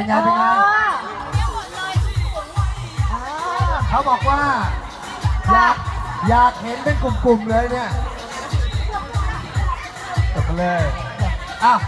เป็นไงเป็นไงเขาบอกว่า อยากอยากเห็นเป็นกลุ่มๆเลยเนี่ยจบกันเลยอ้าว